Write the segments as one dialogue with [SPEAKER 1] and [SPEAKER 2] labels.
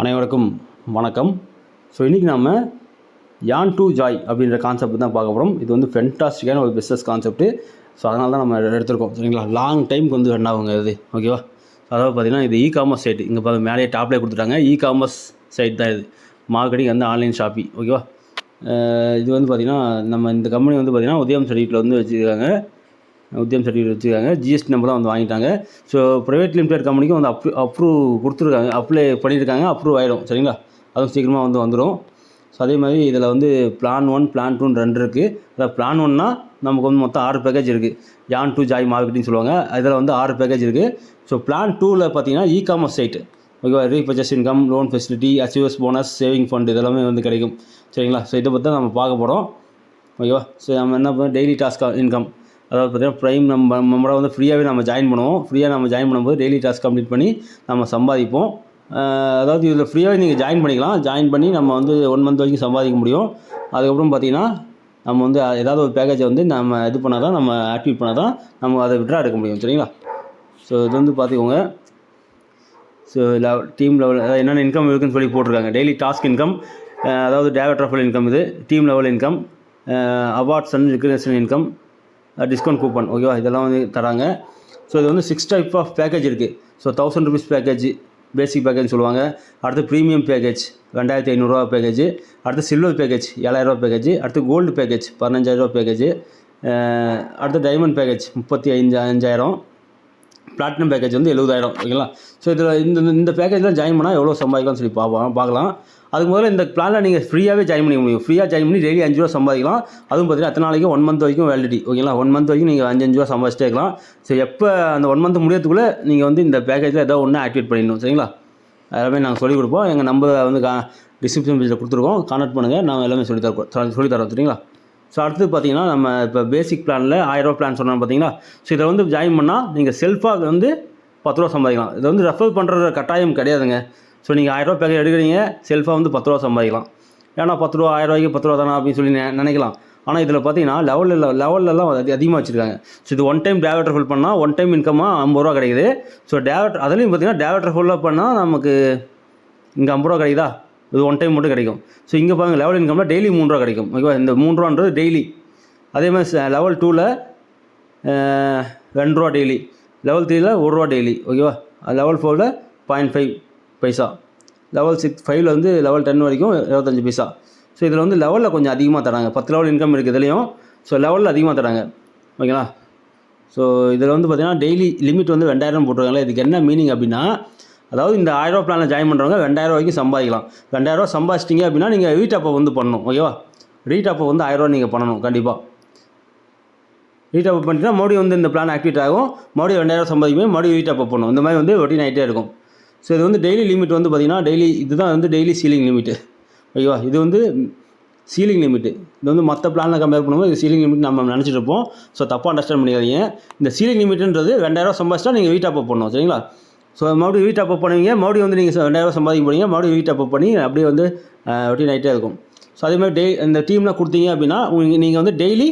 [SPEAKER 1] அனைவருக்கும் வணக்கம். ஸோ இன்றைக்கி நம்ம யான் டு ஜாய் அப்படின்ற கான்செப்ட் தான் பார்க்க போகிறோம் இது வந்து ஃபென்டாஸ்டிக்கான ஒரு பிஸ்னஸ் கான்செப்ட்டு ஸோ அதனால தான் நம்ம எடுத்திருக்கோம். சரிங்களா? லாங் டைம்க்கு வந்து ரன் ஆகுங்க இது. ஓகேவா அதாவது பார்த்தீங்கன்னா இது இ காமர்ஸ் சைட் இங்கே பார்த்து மேலேயே டாப்லேயே கொடுத்துட்டாங்க. இ காமர்ஸ் சைட் தான் இது. மார்க்கெட்டிங் வந்து ஆன்லைன் ஷாப்பிங் ஓகேவா இது வந்து பார்த்திங்கன்னா நம்ம இந்த கம்பெனி வந்து பார்த்திங்கன்னா உதயம் சர்டிஃபிகேட்டில் வந்து வச்சுருக்காங்க. உத்தியம் சர்டிஃபிகேட் வச்சுருக்காங்க. ஜிஎஸ்டி நம்பர் தான் வந்து வாங்கிட்டாங்க. ஸோ ப்ரைவேட் லிமிடெட் கம்பெனிக்கும் வந்து அப்ரூ அப்ரூவ் கொடுத்துருக்காங்க. அப்ளை பண்ணியிருக்காங்க. அப்ரூவ் ஆகிடும் சரிங்களா? அதுவும் சீக்கிரமாக வந்து வந்துடும் ஸோ அதே மாதிரி இதில் வந்து பிளான் ஒன் பிளான் டூன்னு ரெண்டு இருக்குது அதாவது பிளான் ஒன்னா நமக்கு வந்து மொத்தம் ஆறு பேக்கேஜ் இருக்குது யான் டூ ஜாய் மார்க்கெட்டிங் சொல்லுவாங்க. இதில் வந்து ஆறு பேக்கேஜ் இருக்குது ஸோ பிளான் டூவில் பார்த்தீங்கன்னா இ காமர்ஸ் சைட்டு ஓகேவா repurchase income loan facility achievers bonus saving fund இதெல்லாமே வந்து கிடைக்கும். சரிங்களா? ஸோ இதை பற்றி தான் நம்ம பார்க்க போகிறோம் ஓகேவா ஸோ நம்ம என்ன பண்ணோம் டெய்லி டாஸ்க் இன்கம் அதாவது பார்த்தீங்கன்னா ப்ரைம் நம்ம மெம்பரை வந்து ஃப்ரீயாகவே நம்ம ஜாயின் பண்ணுவோம். ஃப்ரீயாக நம்ம ஜாயின் பண்ணும்போது டெய்லி டாஸ்க் கம்ப்ளீட் பண்ணி நம்ம சம்பாதிப்போம். அதாவது இதில் ஃப்ரீயாகவே நீங்கள் ஜாயின் பண்ணிக்கலாம். ஜாயின் பண்ணி நம்ம வந்து ஒன் மந்த் வரைக்கும் சம்பாதிக்க முடியும். அதுக்கப்புறம் பார்த்தீங்கன்னா நம்ம வந்து ஏதாவது ஒரு பேக்கேஜை வந்து நம்ம இது பண்ணால் தான் நம்ம ஆக்டிவேட் பண்ணால் தான் நம்ம அதை விட்ரா எடுக்க முடியும். சரிங்களா? ஸோ இது வந்து பார்த்துக்கோங்க. ஸோ லெவல் டீம் லெவல் அதாவது என்னென்ன இன்கம் இருக்குன்னு சொல்லி போட்டிருக்காங்க. டெய்லி டாஸ்க் இன்கம் அதாவது டேவட் ஆஃப் இன்கம் இது team level income awards and recognition income discount coupon ஓகேவா இதெல்லாம் வந்து தராங்க. ஸோ இது வந்து சிக்ஸ் டைப் ஆஃப் பேக்கேஜ் இருக்குது so thousand rupees package basic package சொல்லுவாங்க. அடுத்து ப்ரீமியம் பேக்கேஜ் ரெண்டாயிரத்தி ஐநூறுரூவா பேக்கேஜ் அடுத்து சில்வர் பேக்கேஜ் ஏழாயிரரூவா பேக்கேஜ் அடுத்து கோல்டு பேக்கேஜ் பதினஞ்சாயிரரூவா பேக்கேஜ் அடுத்து டைமண்ட் பேக்கேஜ் முப்பத்தி ஐந்து அஞ்சாயிரம். பிளாட்டினம் பேக்கேஜ் வந்து எழுபதாயிரம். ஓகேங்களா? ஸோ இதில் இந்த இந்த பேக்கேஜில் ஜாயின் பண்ணால் எவ்வளோ சம்பாதிக்கலாம்னு சொல்லி பார்ப்போம் பார்க்கலாம். அதுக்கு முதல்ல இந்த பிளானில் நீங்கள் ஃப்ரீயாகவே ஜாயின் பண்ணிக்க முடியும். ஃப்ரீயாக ஜாயின் பண்ணி டெய்லி அஞ்சு ரூபா சம்பாதிக்கலாம். அதுவும் பார்த்தீங்கன்னா அத்தனை நாளைக்கு ஒன் மந்த் வரைக்கும் வேலிடிட்டி ஓகேங்களா ஒன் மந்த் வரைக்கும் நீங்கள் அஞ்சு அஞ்சு ரூபா சம்பாதிச்சிட்டே இருக்கலாம். ஸோ எப்போ அந்த ஒன் மந்த் முடியறதுக்குள்ளே நீங்கள் வந்து இந்த பேக்கேஜில் ஏதோ ஒன்று ஆக்டிவேட் பண்ணிடணும். சரிங்களா? எல்லாமே நாங்கள் சொல்லிக் கொடுப்போம். எங்கள் நம்பரை வந்து கா டிஸ்கிரிப்ஷன் பேஜில் கொடுத்துருக்கோம். கான்டாக்ட் பண்ணுங்கள் நாங்கள் எல்லாமே சொல்லித்தரோம் சொல்லித்தரோம் சரிங்களா? ஸோ அடுத்து பார்த்தீங்கன்னா நம்ம இப்போ பேசிக் பிளானில் ஆயிரரூவா பிளான் சொன்னோம் பார்த்தீங்களா ஸோ இதை வந்து ஜாயின் பண்ணால் நீங்கள் செல்ஃபாக வந்து பத்து ரூபா சம்பாதிக்கலாம். இதை வந்து ரெஃபர் பண்ணுற கட்டாயம் கிடையாதுங்க. ஸோ நீங்கள் ஆயிரரூவா பேக்கேஜ் எடுக்கிறீங்க செல்ஃபாக வந்து பத்து ரூபா சம்பாதிக்கலாம். ஏன்னா பத்து ரூபா ஆயிரம் ரூபாய்க்கு பத்து ரூபா தானே அப்படின்னு சொல்லி நினைக்கலாம். ஆனால் இதில் பார்த்தீங்கன்னா லெவலில் லெவல்லலாம் அது அதிகமாக வச்சுருக்காங்க. ஸோ இது ஒன் டைம் டேவட் ஃபுல் பண்ணால் ஒன் டைம் இன்கமாக ஐம்பது ரூபா கிடைக்குது. ஸோ டேவட் அதுலேயும் பார்த்தீங்கன்னா டேவட் ஃபுல்லாக பண்ணால் நமக்கு இங்கே ஐம்பது ரூபா கிடைக்குதா? இது ஒன் டைம் மட்டும் கிடைக்கும். ஸோ இங்கே பாருங்க லெவல் இன்கம்னால் டெய்லி மூணு ரூபா கிடைக்கும். ஓகேவா? இந்த மூணு ரூபான்றது டெய்லி அதே மாதிரி லெவல் டூவில் ரெண்டு ரூபா டெய்லி லெவல் த்ரீல ஒரு ரூபா டெய்லி ஓகேவா? லெவல் ஃபோரில் point five paisa. Level six ஃபைவ்ல வந்து லெவல் டென் வரைக்கும் இருபத்தஞ்சு பைசா. ஸோ இதில் வந்து லெவலில் கொஞ்சம் அதிகமாக தராங்க. பத்து லெவல் இன்கம் இருக்குது இதுலேயும். ஸோ லெவலில் அதிகமாக தராங்க. ஓகேங்களா ஸோ இதில் வந்து பார்த்தீங்கன்னா டெய்லி லிமிட் வந்து ரெண்டாயிரம் போட்டிருக்காங்களே. இதுக்கு என்ன மீனிங் அப்படின்னா அதாவது இந்த ஆயிரரூவா பிளானில் ஜாயின் பண்ணுறவங்க ரெண்டாயிரம் வரைக்கும் சம்பாதிக்கலாம். ரெண்டாயிரரூவா சம்பாதிச்சிட்டிங்க அப்படின்னா நீங்கள் ரீடாப்பை வந்து பண்ணணும். ஓகேவா ரீடாப்பை வந்து ஆயிரரூவா நீங்கள் பண்ணணும். கண்டிப்பாக ரீடாப் பண்ணிட்டா மறுபடியும் வந்து இந்த பிளான் ஆக்டிவேட் ஆகும். மறுபடியும் ரெண்டாயிரம் சம்பாதிக்கும் மறுபடியும் ரீடாப் பண்ணணும் இந்த மாதிரி வந்து ரொட்டீன் ஆகிட்டே இருக்கும். ஸோ இது வந்து டெய்லி லிமிட் வந்து பார்த்திங்கன்னா டெய்லி இதுதான் வந்து டெய்லி சீலிங் லிமிட்டு ஓகேவா? இது வந்து சீலிங் லிமிட்டு இது வந்து மற்ற பிளானில் கம்பேர் பண்ணும்போது இது சீலிங் லிமிட் நம்ம நினச்சிட்டு இருப்போம். ஸோ தப்பாக அண்டர்ஸ்டாண்ட் பண்ணிக்காதீங்க. இந்த சீலிங் லிமிட்டுன்றது ரெண்டாயிரம் சம்பாதிச்சா நீங்கள் ரீடாப் பண்ணணும் சரிங்களா? ஸோ மறுபடியும் ரீடாப் பண்ணுவீங்க மறுபடியும் வந்து நீங்கள் ரெண்டாயிரம் சம்பாதிக்க போனீங்க மறுபடியும் ரீடாப் பண்ணி அப்படியே வந்து ரொட்டீன் ஆகிட்டே இருக்கும். ஸோ அதே மாதிரி டெய் இந்த டீமில் கொடுத்தீங்க அப்படின்னா உங்களுக்கு நீங்கள் வந்து டெய்லி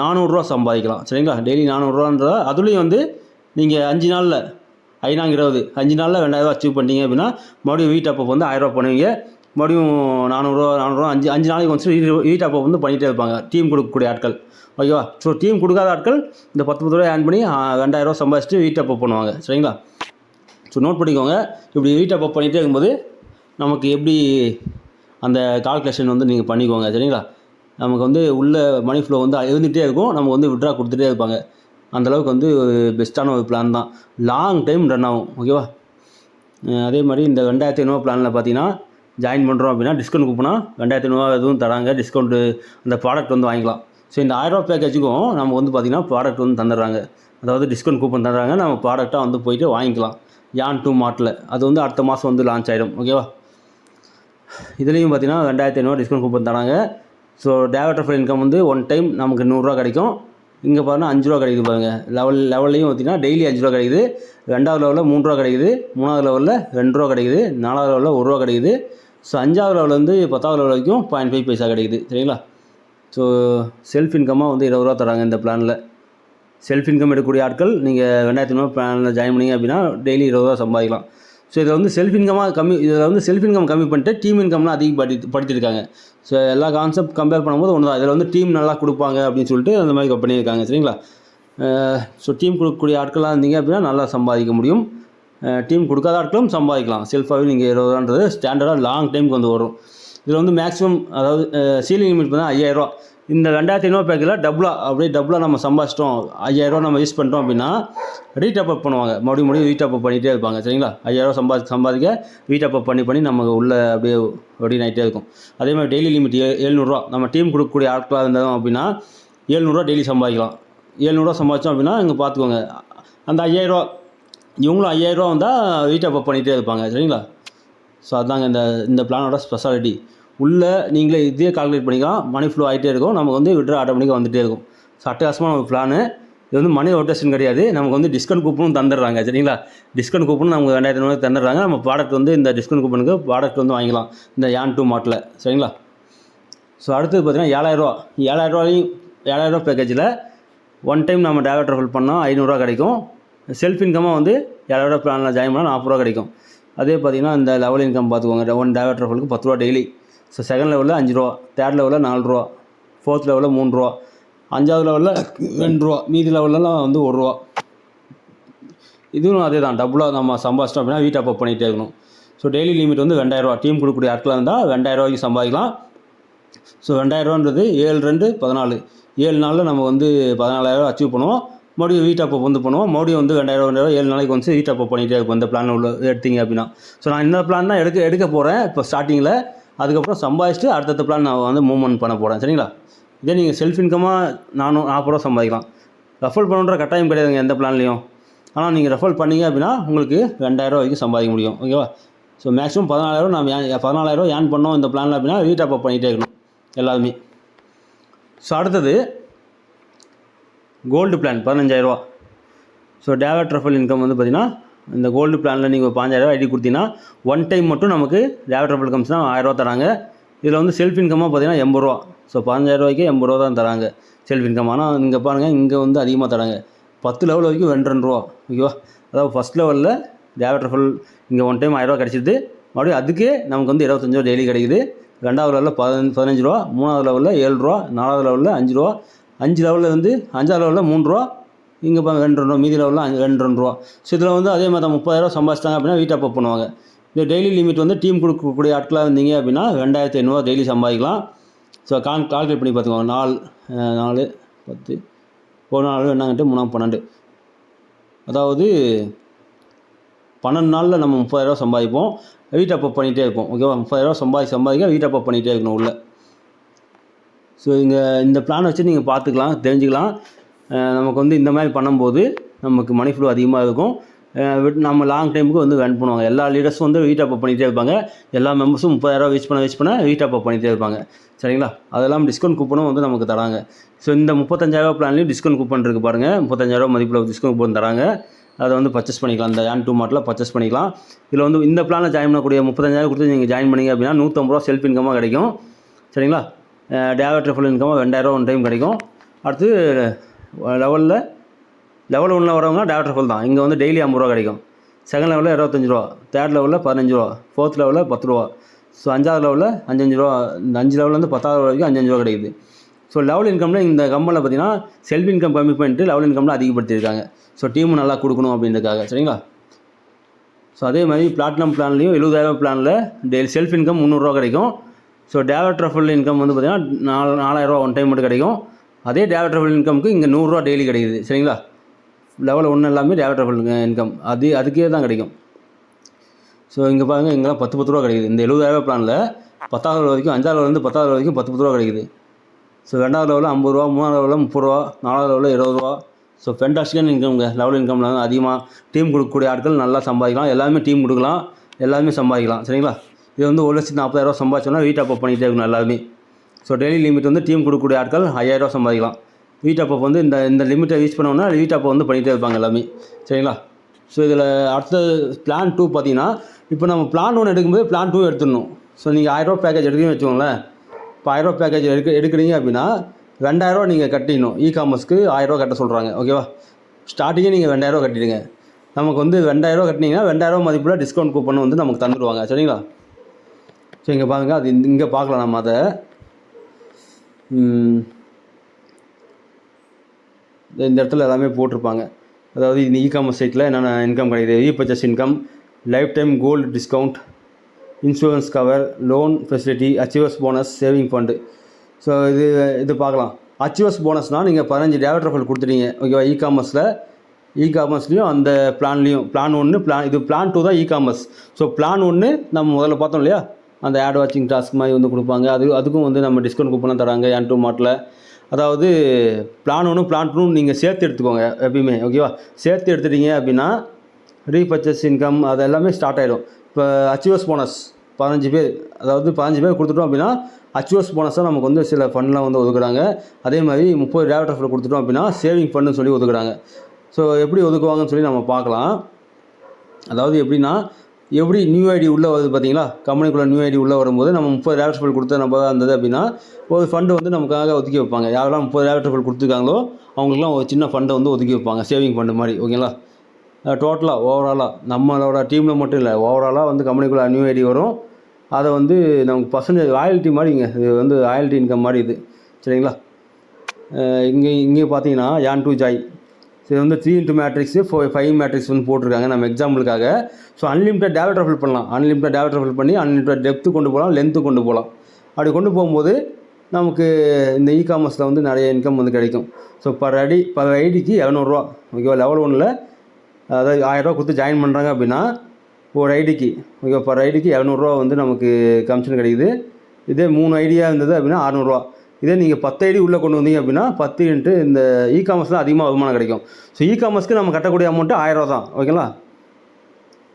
[SPEAKER 1] நானூறுரூவா சம்பாதிக்கலாம் சரிங்களா? டெய்லி நானூறுரூவான்ற அதுலேயும் வந்து நீங்கள் அஞ்சு நாளில் ஐநாங்க இருபது அஞ்சு நாளில் ரெண்டாயிரரூவா அச்சீவ் பண்ணிட்டீங்க அப்படின்னா மறுபடியும் வீட் அப்போ வந்து ஆயிரரூவா பண்ணுவீங்க. மறுபடியும் நானூறுரூவா நானூறுரூவா அஞ்சு அஞ்சு நாளைக்கு வந்து வீட் அப்போ வந்து பண்ணிகிட்டே இருப்பாங்க. டீம் கொடுக்கக்கூடிய ஆட்கள். ஓகேவா ஸோ டீம் கொடுக்காத ஆட்கள் இந்த பத்து பத்து ரூபாய் ஆன் பண்ணி ரெண்டாயிரரூவா சம்பாதிச்சுட்டு வீட் அப்போ பண்ணுவாங்க. சரிங்களா? ஸோ நோட் பண்ணிக்கோங்க. இப்படி வீட் அப்போ பண்ணிகிட்டே இருக்கும்போது நமக்கு எப்படி அந்த கால்குலேஷன் வந்து நீங்கள் பண்ணிக்கோங்க. சரிங்களா? நமக்கு வந்து உள்ள மணி ஃப்ளோ வந்து இருந்துகிட்டே இருக்கும். நம்ம வந்து விட்ரா கொடுத்துட்டே இருப்பாங்க. அந்தளவுக்கு வந்து ஒரு பெஸ்ட்டான ஒரு பிளான் தான். லாங் டைம் ரன் ஆகும் ஓகேவா அதே மாதிரி இந்த ரெண்டாயிரத்தி ஐநூறுவா பிளானில் பார்த்தீங்கன்னா ஜாயின் பண்ணுறோம் அப்படின்னா டிஸ்கவுண்ட் கூப்பினா ரெண்டாயிரத்தி ஐநூறுவா எதுவும் தராங்க. டிஸ்கவுண்ட்டு அந்த ப்ராடக்ட் வந்து வாங்கிக்கலாம். ஸோ இந்த ஆயிரரூவா பேக்கேஜுக்கும் நம்ம வந்து பார்த்திங்கன்னா ப்ராடக்ட் வந்து தந்துடுறாங்க. அதாவது டிஸ்கவுண்ட் கூப்பன் தந்துடுறாங்க. நம்ம ப்ராடக்டாக வந்து போயிட்டு வாங்கிக்கலாம். யான் டூ மார்ட்டில் அது வந்து அடுத்த மாதம் வந்து லான்ச் ஆகிடும் ஓகேவா இதுலேயும் பார்த்தீங்கன்னா ரெண்டாயிரத்தி ஐநூறுவா டிஸ்கவுண்ட் கூப்பன் தராங்க. ஸோ டேவட் ஆஃப் இன்கம் வந்து ஒன் டைம் நமக்கு நூறுரூவா கிடைக்கும். இங்கே பாருங்கள் அஞ்சு ரூபா கிடைக்குது பாருங்கள் லெவல் லெவல்லையும் பார்த்தீங்கன்னா டெய்லி அஞ்சு ரூபா கிடைக்குது. ரெண்டாவது லெவலில் மூணு ரூபா கிடைக்குது. மூணாவது லெவலில் ரெண்டு ரூபா கிடைக்குது. நாலாவது லெவலில் ஒரு ரூபா கிடைக்குது. ஸோ அஞ்சாவது லெவலில் வந்து பத்தாவது லெவல் வரைக்கும் பாயிண்ட் ஃபைவ் பைசா கிடைக்குது. சரிங்களா? ஸோ செல்ஃப் இன்கமாக வந்து இருபது ரூபா தராங்க இந்த பிளானில் செல்ஃப் இன்கம் எடுக்கக்கூடிய ஆட்கள் நீங்கள் ரெண்டாயிரத்தி நூறு பிளானில் ஜாயின் பண்ணீங்க அப்படின்னா டெய்லி இருபது ரூபா சம்பாதிக்கலாம். ஸோ இதில் வந்து செல்ஃப் இன்கமாக கம்மி இதில் வந்து செல்ஃப் இன்கம் கம்மி பண்ணிட்டு டீம் இன்கம்லாம் அதிகப்படுத்தி படுத்திருக்காங்க ஸோ எல்லா கான்செப்ட் கம்பேர் பண்ணும்போது ஒன்று தான் இதில் வந்து டீம் நல்லா கொடுப்பாங்க அப்படின்னு சொல்லிட்டு அந்த மாதிரி பண்ணியிருக்காங்க சரிங்களா? ஸோ டீம் கொடுக்கக்கூடிய ஆட்களாக இருந்தீங்க அப்படின்னா நல்லா சம்பாதிக்க முடியும். டீம் கொடுக்காத ஆட்களும் சம்பாதிக்கலாம். செல்ஃபாகவே நீங்கள் இருபதுன்றது ஸ்டாண்டர்டாக லாங் டைமுக்கு வந்து வரும். இதில் வந்து மேக்ஸிமம் அதாவது சீலிங் லிமிட் பார்த்தா ஐயாயிரரூவா இந்த ரெண்டாயிரத்தி ஐநூறு பேக்கில் டபுளாக அப்படியே டபுளாக நம்ம சம்பாதிச்சிட்டோம். ஐயாயிரரூவா நம்ம யூஸ் பண்ணிட்டோம் அப்படின்னா ரீடாப் அப் பண்ணுவாங்க. மறுபடியும் மறுபடியும் ரீடாப் அப் பண்ணிகிட்டே இருப்பாங்க. சரிங்களா? ஐயாயிரரூவா சம்பாதி சம்பாதிக்க ரீடாப் அப் பண்ணி பண்ணி நமக்கு உள்ளே அப்படியே அப்படின்னு ஆகிட்டே இருக்கும். அதே மாதிரி டெய்லி லிமிட் ஏ எழுநூறுவா நம்ம டீம் கொடுக்கக்கூடிய ஆட்களாக இருந்தோம் அப்படின்னா எழுநூறுவா டெய்லி சம்பாதிக்கலாம். எழுநூறுவா சம்பாதிச்சோம் அப்படின்னா இங்கே பார்த்துக்கோங்க. அந்த ஐயாயிரரூவா இவங்களும் ஐயாயிரரூவா வந்தால் ரீடாப் அப் பண்ணிகிட்டே இருப்பாங்க. சரிங்களா? ஸோ அதாங்க இந்த இந்த பிளானோட ஸ்பெஷாலிட்டி உள்ளே நீங்களே இதே கால்குலேட் பண்ணிக்கலாம். மணி ஃப்ளோ ஆகிட்டே இருக்கும். நமக்கு வந்து விட்ரா ஆட்டோமேட்டிக்காக வந்துகிட்டே இருக்கும். ஸோ அட்டகாசமான ஒரு பிளானு இது வந்து மணி ரொட்டேஷன் கிடையாது. நமக்கு வந்து டிஸ்கவுண்ட் கூப்பனும் தந்துடுறாங்க. சரிங்களா? டிஸ்கவுண்ட் கூப்பனும் நமக்கு ரெண்டாயிரத்தி ஐநூறு தந்துடுறாங்க. நம்ம ப்ராடக்ட் வந்து இந்த டிஸ்கவுண்ட் கூப்பனுக்கு ப்ராடக்ட் வந்து வாங்கிக்கலாம். இந்த யான் டூ மாட்டில் சரிங்களா? ஸோ அடுத்தது பார்த்தீங்கன்னா ஏழாயிரரூவா ஏழாயிரரூவாயும் ஏழாயிரரூவா பேக்கேஜில் ஒன் டைம் நம்ம டேவா ட்ராவல் பண்ணால் ஐநூறுரூவா கிடைக்கும். செல்ஃப் இன்கமாக வந்து ஏழாயிரரூவா பிளானில் ஜாயின் பண்ணால் நாற்பது ரூபா கிடைக்கும். அதே பார்த்தீங்கன்னா இந்த லெவல் இன்கம் பார்த்துக்கோங்க ஒன் டேவா ட்ராவலுக்கு பத்து ரூபா டெய்லி ஸோ செகண்ட் லெவலில் அஞ்சு ரூபா தேர்ட் லெவலில் நாலு ரூபா ஃபோர்த் லெவலில் மூணு ரூபா அஞ்சாவது லெவலில் ரெண்டு ரூபா மீதி லெவல்லலாம் வந்து ஒரு ரூபா. இதுவும் அதே தான் டபுளாக நம்ம சம்பாதிச்சிட்டோம் அப்படின்னா வீட்டை அப்போ பண்ணிகிட்டே இருக்கணும். ஸோ டெய்லி லிமிட் வந்து ரெண்டாயிரரூவா டீம் கொடுக்கக்கூடிய ஆட்களாக இருந்தால் ரெண்டாயிரரூவாய்க்கு சம்பாதிக்கலாம். ஸோ ரெண்டாயிரரூவான்றது ஏழு ரெண்டு பதினாலு. ஏழு நாளில் நம்ம வந்து பதினாலாயிரம் அச்சீவ் பண்ணுவோம். மறுபடியும் வீட் அப் வந்து பண்ணுவோம். மறுபடியும் வந்து ரெண்டாயிரம் ரெண்டாயிரம் ஏழு நாளைக்கு வந்து வீட் அப் பண்ணிகிட்டே இருக்கும். இந்த பிளான் உள்ள எடுத்தீங்க அப்படின்னா. ஸோ நான் இந்த பிளான் தான் எடுக்க எடுக்க போகிறேன் இப்போ ஸ்டார்டிங்கில் அதுக்கப்புறம் சம்பாதிச்சுட்டு அடுத்தடுத்த பிளான் நான் வந்து மூவ்மெண்ட் பண்ண போகிறேன் சரிங்களா? இதே நீங்கள் செல்ஃப் இன்கமாக நானும் நாற்பது ரூபா சம்பாதிக்கலாம். ரெஃபர் பண்ணுன்ற கட்டாயம் கிடையாதுங்க எந்த பிளான்லையும் ஆனால் நீங்கள் ரெஃபர் பண்ணீங்க அப்படின்னா உங்களுக்கு ரெண்டாயிரம் வரைக்கும் சம்பாதிக்க முடியும். ஓகேவா ஸோ மேக்ஸிமம் பதினாலாயிரம் நம்ம பதினாலாயிரம் ஏன் பண்ணோம் இந்த பிளானில் அப்படின்னா ரீடாப் அப் பண்ணிகிட்டே இருக்கணும். எல்லாருமே. ஸோ அடுத்தது கோல்டு பிளான் பதினஞ்சாயிரரூவா ஸோ டேவர் ட்ரஃபல் இன்கம் வந்து பார்த்திங்கன்னா இந்த கோல்டு பிளானில் நீங்கள் பாஞ்சாயிரரூவா ஐடி கொடுத்தீங்கன்னா ஒன் டைம் மட்டும் நமக்கு டேவட் ரஃபல் கம்ஸ்னா ஆயிரரூவா தராங்க. இதில் வந்து செல்ஃப் இன்கமாக பார்த்தீங்கன்னா எண்பது ரூபா. ஸோ பதினஞ்சாயிரரூவாய்க்கு எண்பது ரூபா தான் தராங்க. செல்ஃப் இன்கம் ஆனால் இங்கே பாருங்கள் இங்கே வந்து அதிகமாக தராங்க. பத்து லெவல் வரைக்கும் ரெண்டு ரெண்டு ரூபா. ஓகேவா அதாவது ஃபஸ்ட் லெவலில் டேவர் ட்ரஃபல் இங்கே ஒன் டைம் ஆயிரரூவா கிடச்சிது மறுபடியும் அதுக்கே நமக்கு வந்து இருபத்தஞ்சு ரூபா டெய்லி கிடைக்குது. ரெண்டாவது லெவலில் பதினஞ்சு பதினஞ்சு ரூபா. மூணாவது லெவலில் ஏழு ரூபா. நாலாவது லெவலில் அஞ்சு ரூபா. அஞ்சு லெவலில் வந்து அஞ்சாவது லெவலில் மூணு ரூபா இங்கே பாருங்க ரெண்டு ரூபா மீதி லெவலில் அஞ்சு ரெண்டு ரெண்டு ரூபா. ஸோ இதில் வந்து அதே மாதிரி தான் முப்பதாயிரம் சம்பாதிச்சிட்டாங்க அப்படின்னா வீட்டை அப் பண்ணுவாங்க. இந்த டெய்லி லிமிட் வந்து டீம் கொடுக்கக்கூடிய ஆட்களாக இருந்தீங்க அப்படின்னா ரெண்டாயிரத்தி ஐநூறுவா டெய்லி சம்பாதிக்கலாம். ஸோ கால் கால்குலேட் பண்ணி பார்த்துக்கோங்க. நாலு நாலு பத்து ஒரு நாள் என்னங்கிட்டு மூணாம் பன்னெண்டு. அதாவது பன்னெண்டு நாளில் நம்ம முப்பதாயிரரூவா சம்பாதிப்போம். வீட் அப் பண்ணிகிட்டே இருப்போம் ஓகேவா? முப்பதாயிரரூவா சம்பாதி சம்பாதிக்க வீட் அப் பண்ணிகிட்டே இருக்கணும் உள்ளே. ஸோ இங்கே இந்த பிளான் வச்சு நீங்கள் பார்த்துக்கலாம் தெரிஞ்சுக்கலாம். நமக்கு வந்து இந்த மாதிரி பண்ணும்போது நமக்கு மணி ஃப்ளோ அதிகமாக இருக்கும். விட்- நம்ம லாங் டைமுக்கு வந்து ரன் பண்ணுவாங்க. எல்லா லீடர்ஸும் வந்து வீட் அப் பண்ணிகிட்டே இருப்பாங்க. எல்லா மெம்பர்ஸும் முப்பதாயிரரூவா வீச் பண்ண வீச் பண்ண வீட் அப் பண்ணிகிட்டே இருப்பாங்க. சரிங்களா? அதெல்லாம் டிஸ்கவுண்ட் கூப்பனும் வந்து நமக்கு தராங்க. ஸோ இந்த முப்பத்தஞ்சாயிரரூவா பிளான்லேயும் டிஸ்கவுண்ட் கூப்பன் இருக்குது பாருங்கள் முப்பத்தஞ்சாயிரரூவா மதிப்பில் டிஸ்கவுண்ட் கூப்பன் தராங்க. அதை வந்து பர்ச்சேஸ் பண்ணிக்கலாம். இந்த ஏன் டூ மார்ட்டில் பர்ச்சேஸ் பண்ணிக்கலாம். இதில் வந்து இந்த பிளானில் ஜாயின் பண்ணக்கூடிய முப்பத்தஞ்சாயிரம் கொடுத்து நீங்கள் ஜாயின் பண்ணீங்க அப்படின்னா நூற்றம்பது ரூபா செல்ஃப் இன்கமாக கிடைக்கும். சரிங்களா? டேவட் ஃபுல் இன்கமாக ரெண்டாயிரம் ஒன் டைம் கிடைக்கும். அடுத்து லெவலில் லெவல் ஒன்றில் வரவங்க டேவட் ஃபுல் தான். இங்கே வந்து டெய்லி ஐம்பது ரூபா கிடைக்கும். செகண்ட் லெவலில் இருபத்தஞ்சு ரூபா தேர்ட் லெவலில் பதினஞ்சு ரூபா ஃபோர்த் லெவலில் பத்து ரூபா ஸோ அஞ்சாவது லெவலில் அஞ்சஞ்சு ரூபா இந்த அஞ்சு லெவலேருந்து பத்தாவது வரைக்கும் அஞ்சஞ்சு ரூபா கிடைக்குது. ஸோ லெவல் இன்கமில் இந்த கம்பெனியில் பார்த்தீங்கன்னா செல்ஃப் இன்கம் கம்மி பண்ணிட்டு லெவல் இன்கமில் அதிகப்படுத்தியிருக்காங்க. ஸோ டீமும் நல்லா கொடுக்கணும் அப்படின்றதுக்காக. சரிங்களா? ஸோ அதே மாதிரி பிளாட்டினம் பிளான்லேயும் எழுபதாயிரம் பிளானில் டெய்லி செல்ஃப் இன்கம் முந்நூறுரூவா கிடைக்கும். ஸோ டேவட் ஃபுல் இன்கம் வந்து பார்த்தீங்கன்னா நாலு நாலாயிரரூவா ஒன் டைம் மட்டும் கிடைக்கும். அதே டேவட் ஃபுல் இன்கமுக்கு இங்கே நூறுரூவா டெய்லி கிடைக்குது. சரிங்களா? லெவல் ஒன்று எல்லாமே டேவட் ஃபுல் இன்கம் அது அதுக்கே தான் கிடைக்கும். ஸோ இங்கே பாருங்கள் இங்கெல்லாம் பத்து பத்து ரூபா கிடைக்குது. இந்த எழுபதாயிரம் பிளானில் பத்தாவது வரைக்கும் அஞ்சாவது வந்து பத்தாவது வரைக்கும் பத்து பத்து ரூபா கிடைக்குது. ஸோ ரெண்டாவது லெவலில் ஐம்பது ரூபா மூணாவது லெவலில் முப்பது ரூபா நாலாவது லெவலில் இருபது ரூபா ஸோ ஃபென்டாஸ்டிக்கான இன்கம்ங்க லெவல் இன்கமில் அதிகமாக டீம் கொடுக்கக்கூடிய ஆட்கள் நல்லா சம்பாதிக்கலாம். எல்லாமே டீம் கொடுக்கலாம். எல்லாமே சம்பாதிக்கலாம். சரிங்களா? இது வந்து ஒரு லட்சத்து நாற்பதாயிரரூவா சம்பாதிச்சோன்னா வீட் அப் பண்ணிகிட்டே இருக்கணும் எல்லாருமே. ஸோ டெய்லி லிமிட் வந்து டீம் கொடுக்கக்கூடிய ஆட்கள் ஐயாயிரரூவா சம்பாதிக்கலாம். வீட் அப் வந்து இந்த இந்த லிமிட்டை யூஸ் பண்ணோம்னா வீட் அப் வந்து பண்ணிகிட்டே இருப்பாங்க எல்லாமே சரிங்களா? ஸோ இதில் அடுத்த பிளான் டூ பார்த்தீங்கன்னா இப்போ நம்ம பிளான் ஒன்று எடுக்கும்போது பிளான் டூ எடுத்துடணும். ஸோ நீங்கள் ஆயிரரூவா பேக்கேஜ் எடுக்கணும்னு வச்சுக்கோங்களேன். இப்போ ஆயிரரூவா பேக்கேஜ் எடுக்க எடுக்கிறீங்க அப்படின்னா ரெண்டாயிரரூவா நீங்கள் கட்டிடணும். இ காமர்ஸ்க்கு ஆயிரரூவா கட்ட சொல்கிறாங்க ஓகேவா ஸ்டார்டிங்கே நீங்கள் ரெண்டாயிரரூவா கட்டிடுங்க. நமக்கு வந்து ரெண்டாயிரரூவா கட்டினீங்கன்னா ரெண்டாயிரரூவா மதிப்பில் டிஸ்கவுண்ட் கூப்பன் வந்து நமக்கு தந்துடுவாங்க சரிங்களா? ஸோ இங்கே பாருங்க. அது இங்கே பார்க்கலாம் நம்ம அதை. இந்த இடத்துல எல்லாமே போட்டிருப்பாங்க. அதாவது இந்த இ காமர்ஸ் சைட்டில் என்னென்ன இன்கம் கிடைக்குது? E-purchase income lifetime gold discount insurance cover loan facility achievers bonus saving fund so இது இது பார்க்கலாம். அச்சீவர்ஸ் போனஸ்னால் நீங்கள் பதினஞ்சு டேவட் ரஃபல் கொடுத்துட்டீங்க. ஓகேவா இ காமர்ஸில் இ காமர்ஸ்லேயும் அந்த பிளான்லேயும் பிளான் ஒன்று பிளான் இது பிளான் டூ தான் இ காமர்ஸ் ஸோ பிளான் ஒன்று நம்ம முதல்ல பார்த்தோம் இல்லையா? அந்த ஆட் வாட்சிங் டாஸ்க் மாதிரி வந்து கொடுப்பாங்க. அது அதுக்கும் வந்து நம்ம டிஸ்கவுண்ட் கூப்பனாக தராங்க ஏன் டூ மாட்டில் அதாவது பிளான் ஒன்று பிளான் டூ நீங்கள் சேர்த்து எடுத்துக்கோங்க எப்பயுமே ஓகேவா சேர்த்து எடுத்துட்டீங்க அப்படின்னா ரீபர்ச்சேஸ் இன்கம் அது எல்லாமே ஸ்டார்ட் ஆகிடும் இப்போ அச்சீவர்ஸ் போனஸ் பதினஞ்சு பேர் அதாவது பதினஞ்சு பேர் கொடுத்துட்டோம் அப்படின்னா அச்சீவர்ஸ் போனஸாக நமக்கு வந்து சில ஃபண்ட்லாம் வந்து ஒதுக்குறாங்க. அதே மாதிரி முப்பது டேவட் ஆஃபர் கொடுத்துட்டோம் அப்படின்னா சேவிங் ஃபண்டுன்னு சொல்லி ஒதுக்குறாங்க. ஸோ எப்படி ஒதுக்குவாங்கன்னு சொல்லி நம்ம பார்க்கலாம். அதாவது எப்படின்னா எப்படி நியூ ஐடி உள்ளே வருது பார்த்தீங்களா? கம்பெனிக்குள்ளே நியூ ஐடி உள்ளே வரும்போது நம்ம முப்பது டேரக்ட் ஃபைல் கொடுத்த நம்ம இருந்தது அப்படின்னா ஒரு ஃபண்டு வந்து நமக்காக ஒதுக்கி வைப்பாங்க. யாரெல்லாம் முப்பது டேரக்ட் கொடுத்துருக்காங்களோ அவங்களுக்குலாம் ஒரு சின்ன ஃபண்டை வந்து ஒதுக்கி வைப்பாங்க சேவிங் ஃபண்டு மாதிரி ஓகேங்களா டோட்டலாக ஓவராலாக நம்மளோட டீமில் மட்டும் இல்லை ஓவராலாக வந்து கம்பெனிக்குள்ளே நியூ ஐடி வரும். அதை வந்து நமக்கு பர்சன்டேஜ் ராயல்ட்டி மாதிரிங்க இது வந்து ராயல்ட்டி இன்கம் மாதிரி இது. சரிங்களா? இங்கே இங்கே பார்த்தீங்கன்னா யான் டூ ஜாய் இது வந்து three into matrix four five matrix வந்து போட்டிருக்காங்க நம்ம எக்ஸாம்பிளுக்காக ஸோ அன்லிமிட்டட் டேவ் ட்ரஃபில் பண்ணலாம். அன்லிமிட்டட் டேவ் ட்ரஃபில் பண்ணி அன்லிமிட்டட் டெப்த்து கொண்டு போகலாம் லென்த்து கொண்டு போகலாம். அப்படி கொண்டு போகும்போது நமக்கு இந்த இ காமர்ஸில் வந்து நிறைய இன்கம் வந்து கிடைக்கும். ஸோ பர் ஐடி பர் ஐடிக்கு இரநூறுவா ஓகேவா லெவல் ஒன்றில் அதாவது ஆயிரரூவா கொடுத்து ஜாயின் பண்ணுறாங்க அப்படின்னா ஒரு ஐடிக்கு ஓகே பர் ஐடிக்கு இரநூறுவா வந்து நமக்கு கமிஷன் கிடைக்குது. இதே மூணு ஐடியா இருந்தது அப்படின்னா அறநூறுவா இதே நீங்கள் பத்து ஐடி உள்ளே கொண்டு வந்தீங்க அப்படின்னா பத்து இன்ட்டு இந்த இ காமர்ஸில் அதிகமாக வருமானம் கிடைக்கும். ஸோ இ காமர்ஸ்க்கு நம்ம கட்டக்கூடிய அமௌண்ட்டு ஆயிரரூவா தான். ஓகேங்களா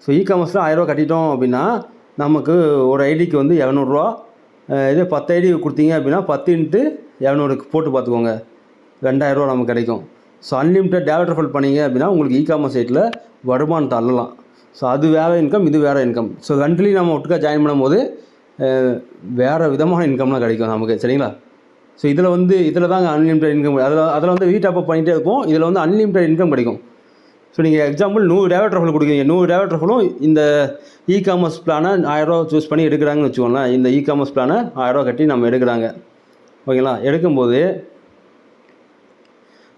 [SPEAKER 1] ஸோ இ காமர்ஸில் ஆயிரரூவா கட்டிட்டோம் அப்படின்னா நமக்கு ஒரு ஐடிக்கு வந்து இரநூறுவா இதே பத்து ஐடி கொடுத்தீங்க அப்படின்னா பத்து இன்ட்டு இரநூறுக்கு போட்டு பார்த்துக்கோங்க. ரெண்டாயிரரூவா நமக்கு கிடைக்கும். ஸோ அன்லிமிட்டட் டேவ் ட்ரஃபல் பண்ணீங்க அப்படின்னா உங்களுக்கு இ காமர்ஸ் சைட்டில் வருமானத்தை அள்ளலாம் ஸோ அது வேறு இன்கம் இது வேறு இன்கம் ஸோ ரெண்டுலேயும் நம்ம ஒட்டுக்கா ஜாயின் பண்ணும்போது வேறு விதமான இன்கம்லாம் கிடைக்கும் நமக்கு. சரிங்களா? ஸோ இதில் வந்து இதில் தாங்க அன்லிமிட்டட் இன்கம் அதில் அதில் வந்து ரீடாப் பண்ணிகிட்டே இருப்போம். இதில் வந்து அன்லிமிட்டட் இன்கம் கிடைக்கும். ஸோ நீங்கள் எக்ஸாம்பிள் நூறு டேவட் ட்ரஃபல் கொடுக்குறீங்க. நூறு டேவட் ட்ரஃபலும் இந்த இ காமர்ஸ் பிளானை ஆயிரரூவா சூஸ் பண்ணி எடுக்கிறாங்கன்னு வச்சுக்கோங்களேன். இந்த இ காமர்ஸ் பிளானை ஆயிரரூவா கட்டி நம்ம எடுக்கிறாங்க. ஓகேங்களா? எடுக்கும்போது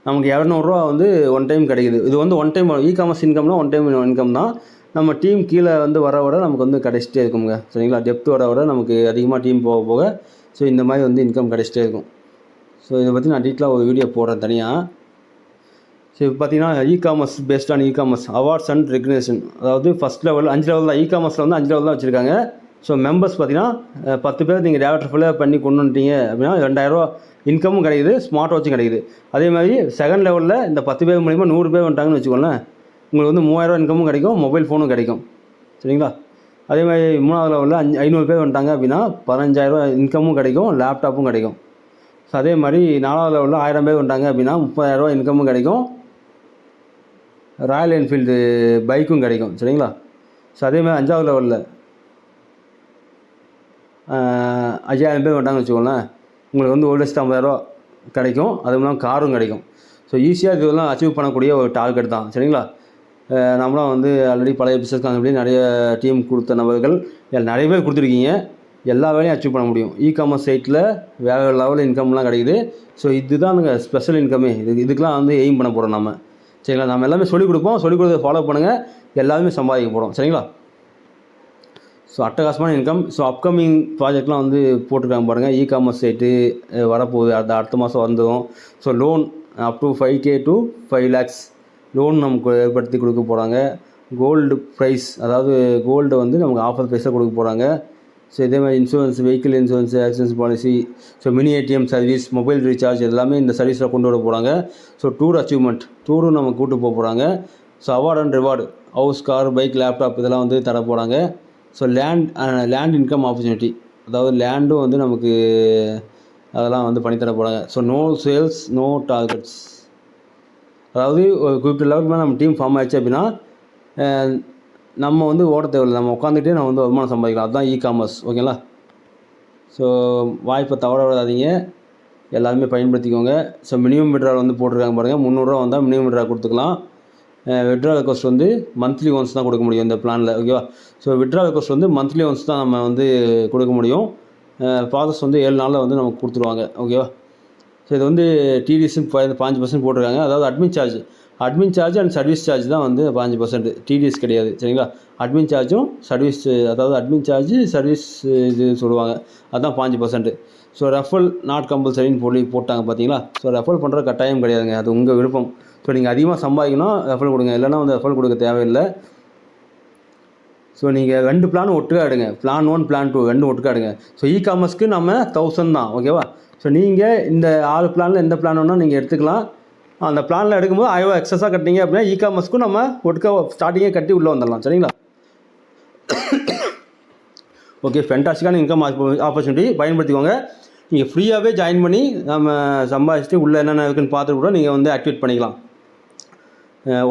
[SPEAKER 1] நமக்கு இரநூறுவா வந்து ஒன் டைம் கிடைக்குது. இது வந்து ஒன் டைம் இ காமர்ஸ் இன்கம்னா ஒன் டைம் இன்கம் தான். நம்ம டீம் கீழே வந்து வர வர நமக்கு வந்து கிடைச்சிட்டே இருக்குங்க சரிங்களா? டெப்த் வர வர நமக்கு அதிகமாக டீம் போக போக ஸோ இந்த மாதிரி வந்து இன்கம் கிடைச்சிட்டே இருக்கும். ஸோ இதை பற்றி நான் டீட்டெயிலாக ஒரு வீடியோ போடுறேன் தனியாக ஸோ இப்போ பார்த்தீங்கன்னா e-commerce based on e-commerce awards and recognition அதாவது ஃபஸ்ட் லெவல் அஞ்சு லெவல் தான் இ காமர்ஸில் வந்து அஞ்சு லெவல் தான் வச்சுருக்காங்க. ஸோ மெம்பர்ஸ் பார்த்தீங்கன்னா பத்து பேர் நீங்கள் டேரக்டர் ஃபுல்லாக பண்ணி கொண்டு வந்துட்டீங்க அப்படின்னா ரெண்டாயிரரூவா இன்கமும் கிடைக்குது ஸ்மார்ட் வாட்சும் கிடைக்குது. அதே மாதிரி செகண்ட் லெவலில் இந்த பத்து பேர் மூலிமா நூறு பேர் வந்துட்டாங்கன்னு வச்சுக்கோங்களேன் உங்களுக்கு வந்து மூவாயிரரூவா இன்கமும் கிடைக்கும் மொபைல் ஃபோனும் கிடைக்கும். சரிங்களா? அதே மாதிரி மூணாவது லெவலில் அஞ்சு ஐநூறு பேர் வந்துட்டாங்க அப்படின்னா பதினஞ்சாயிரரூவா இன்கமும் கிடைக்கும் லேப்டாப்பும் கிடைக்கும். ஸோ அதே மாதிரி நாலாவது லெவலில் ஆயிரம் பேர் வந்துட்டாங்க அப்படின்னா முப்பதாயிரரூவா இன்கமும் கிடைக்கும். ராயல் என்ஃபீல்டு பைக்கும் கிடைக்கும் சரிங்களா? ஸோ அதே மாதிரி அஞ்சாவது லெவலில் ஐயாயிரம் பேர் வந்துட்டாங்கன்னு வச்சுக்கோங்களேன். உங்களுக்கு வந்து ஒரு லட்சத்து ஐம்பதாயிரரூவா கிடைக்கும் அதுவும் இல்லாமல் காரும் கிடைக்கும். ஸோ ஈஸியாக இதெல்லாம் அச்சீவ் பண்ணக்கூடிய ஒரு டார்கெட் தான் சரிங்களா? நம்மளாம் வந்து ஆல்ரெடி பழைய பிஸ்னஸ் கான்செப்ட்லேயே நிறைய டீம் கொடுத்த நபர்கள் எல் நிறைய பேர் கொடுத்துருக்கீங்க. எல்லா வேலையும் அச்சீவ் பண்ண முடியும். இ காமர்ஸ் சைட்டில் வேறு லெவலில் இன்கம்லாம் கிடைக்குது. ஸோ இதுதான் ஸ்பெஷல் இன்கமே இது இதுக்கெலாம் வந்து எய்ம் பண்ண போகிறோம் நம்ம சரிங்களா? நம்ம எல்லாமே சொல்லிக் கொடுப்போம். சொல்லிக் கொடுத்ததை ஃபாலோ பண்ணுங்கள் எல்லாருமே சம்பாதிக்க போகிறோம் சரிங்களா? ஸோ அட்டகாசமான இன்கம் ஸோ அப்கமிங் ப்ராஜெக்ட்லாம் வந்து போட்டிருக்காங்க பாருங்கள் இ காமர்ஸ் சைட்டு வரப்போகுது. அடுத்த அடுத்த மாதம் வந்துடும் so loan up to five K to five lakhs loan நமக்கு ஏற்படுத்தி கொடுக்க போகிறாங்க கோல்டு ப்ரைஸ் அதாவது கோல்டு வந்து நமக்கு ஆஃபர் ப்ரைஸாக கொடுக்க போகிறாங்க ஸோ இதே மாதிரி insurance vehicle insurance accidents policy so mini ATM service mobile recharge எல்லாமே இந்த சர்வீஸில் கொண்டு வர போகிறாங்க ஸோ டூர் அச்சீவ்மெண்ட் டூரும் நம்ம கூட்டு போக போகிறாங்க so award and reward house car bike laptop இதெல்லாம் வந்து தர போகிறாங்க so land land income opportunity அதாவது லேண்டும் வந்து நமக்கு அதெல்லாம் வந்து பண்ணித்தர போகிறாங்க so no sales no targets அதாவது ஒரு குறிப்பிட்ட லெவலுக்கு மேலே நம்ம டீம் ஃபார்ம் ஆயிடுச்சு அப்படின்னா நம்ம வந்து ஓட தேவையில்லை. நம்ம உட்காந்துட்டே நம்ம வந்து வருமானம் சம்பாதிக்கலாம். அதுதான் இ காமர்ஸ் ஓகேங்களா ஸோ வாய்ப்பை தவற விடாதீங்க. எல்லாருமே பயன்படுத்திக்கோங்க. ஸோ மினிமம் விட்ரால் வந்து போட்டிருக்காங்க பாருங்கள் முந்நூறுரூவா வந்தால் மினிமம் விட்ரா கொடுத்துக்கலாம். விட்ரால் கோஸ்ட் வந்து மந்த்லி ஒன்ஸ் தான் கொடுக்க முடியும் இந்த பிளானில் ஓகேவா ஸோ விட்ரால் கோஸ்ட் வந்து மந்த்லி ஒன்ஸ் தான் நம்ம வந்து கொடுக்க முடியும். ப்ராசஸ் வந்து ஏழு நாளில் வந்து நமக்கு கொடுத்துருவாங்க ஓகேவா ஸோ இது வந்து டிடிஎஸ் பாஞ்சு பர்சன்ட் போட்டிருக்காங்க. அதாவது admin charge admin charge and service charge தான் வந்து பாஞ்சு பர்சன்ட் டிடிஎஸ் கிடையாது. சரிங்களா? அட்மின் சார்ஜும் சர்வீஸ் அதாவது அட்மின் சார்ஜ் சர்வீஸ் இது சொல்லுவாங்க. அதுதான் பாஞ்சு பர்சன்ட் ஸோ ரெஃபல் நாட் கம்பல்சரின்னு போலி போட்டாங்க பார்த்தீங்களா ஸோ ரெஃபல் பண்ணுற கட்டாயம் கிடையாதுங்க. அது உங்கள் விருப்பம். ஸோ நீங்கள் அதிகமாக சம்பாதிக்கணும் ரெஃபல் கொடுங்க. இல்லைன்னா வந்து ரெஃபல் கொடுக்க தேவையில்லை. ஸோ நீங்கள் ரெண்டு பிளான் ஒட்டுக்கா எடுங்க. பிளான் ஒன் பிளான் டூ ரெண்டு ஒட்டுக்கா எடுங்க. ஸோ இ காமர்ஸ்க்கு நம்ம தௌசண்ட் தான். ஓகேவா ஸோ நீங்கள் இந்த ஆறு பிளானில் எந்த பிளான் வேணால் நீங்கள் எடுத்துக்கலாம். அந்த பிளானில் எடுக்கும்போது ஆயிரம் எக்ஸஸாக கட்டினீங்க அப்படின்னா இ காமர்ஸ்க்கும் நம்ம ஒட்டுக்கா ஸ்டார்டிங்கே கட்டி உள்ளே வந்துடலாம் சரிங்களா? ஓகே ஃபென்டாஸ்டிக்கான இன்கம் ஆப்பர்ச்சுனிட்டி பயன்படுத்திக்கோங்க. நீங்கள் ஃப்ரீயாகவே ஜாயின் பண்ணி நம்ம சம்பாதிச்சுட்டு உள்ளே என்னென்ன இருக்குன்னு பார்த்துட்டு கூட நீங்கள் வந்து ஆக்டிவேட் பண்ணிக்கலாம்.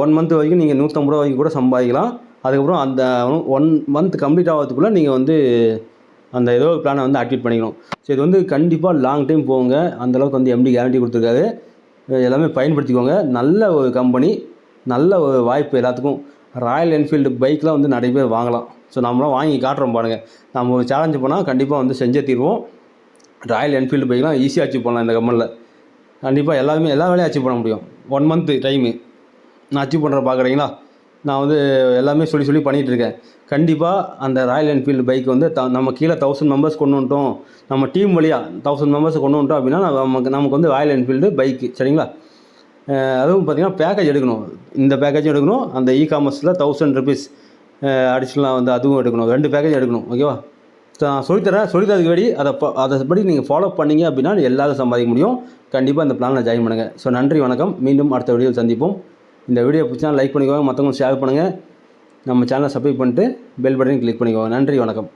[SPEAKER 1] ஒன் மந்த் வரைக்கும் நீங்கள் நூற்றம்பது ரூபா வரைக்கும் கூட சம்பாதிக்கலாம். அதுக்கப்புறம் அந்த ஒன் மந்த் கம்ப்ளீட் ஆகிறதுக்குள்ளே நீங்கள் வந்து அந்த ஏதோ ஒரு பிளானை வந்து ஆக்டிவேட் பண்ணிக்கணும். ஸோ இது வந்து கண்டிப்பாக லாங் டைம் போங்க. அந்தளவுக்கு வந்து எம்டி கேரண்டி கொடுத்துருக்காரு. எல்லாமே பயன்படுத்திக்கோங்க. நல்ல ஒரு கம்பெனி நல்ல ஒரு வாய்ப்பு எல்லாத்துக்கும். ராயல் என்ஃபீல்டு பைக்லாம் வந்து நிறைய பேர் வாங்கலாம். ஸோ நம்மளாம் வாங்கி காட்டுறோம் பாருங்கள் நம்ம ஒரு சேலஞ்சு பண்ணால் கண்டிப்பாக வந்து செஞ்சே தீர்வோம். ராயல் என்ஃபீல்டு பைக்லாம் ஈஸியாக அச்சீவ் பண்ணலாம் இந்த கம்பெனியில் கண்டிப்பாக எல்லாருமே எல்லா வேலையும் அச்சீவ் பண்ண முடியும். ஒன் மந்த்து டைமு நான் அச்சீவ் பண்ணுற பார்க்குறீங்களா? நான் வந்து எல்லாமே சொல்லி சொல்லி பண்ணிகிட்டு இருக்கேன் கண்டிப்பாக அந்த ராயல் என்ஃபீல்டு பைக் வந்து த நம்ம கீழே தௌசண்ட் மெம்பர்ஸ் கொண்டு வந்துட்டோம். நம்ம டீம் வழியாக தௌசண்ட் மெம்பர்ஸ் கொண்டு வந்துட்டோம் அப்படின்னா நமக்கு நமக்கு வந்து ராயல் என்ஃபீல்டு பைக்கு சரிங்களா? அதுவும் பார்த்திங்கன்னா பேக்கேஜ் எடுக்கணும். இந்த பேக்கேஜும் எடுக்கணும். அந்த இ காமர்ஸில் தௌசண்ட் ருபீஸ் அடிஷ்னலாக வந்து அதுவும் எடுக்கணும். ரெண்டு பேக்கேஜ் எடுக்கணும். ஓகேவா? நான் சொல்லித்தரேன் சொல்லித்தரதுக்கு படி அதை ப அதைப்படி நீங்கள் ஃபாலோ பண்ணீங்க அப்படின்னா எல்லாரும் சம்பாதிக்க முடியும். கண்டிப்பாக இந்த பிளானில் ஜாயின் பண்ணுங்கள் ஸோ நன்றி வணக்கம். மீண்டும் அடுத்த வீடியோவில் சந்திப்போம். இந்த வீடியோ பிடிச்சா லைக் பண்ணிக்கோங்க. மற்றவங்களும் ஷேர் பண்ணுங்கள் நம்ம சேனலை சப்ஸ்கிரைப் பண்ணிட்டு பெல் பட்டனையும் கிளிக் பண்ணிக்கோங்க. நன்றி வணக்கம்.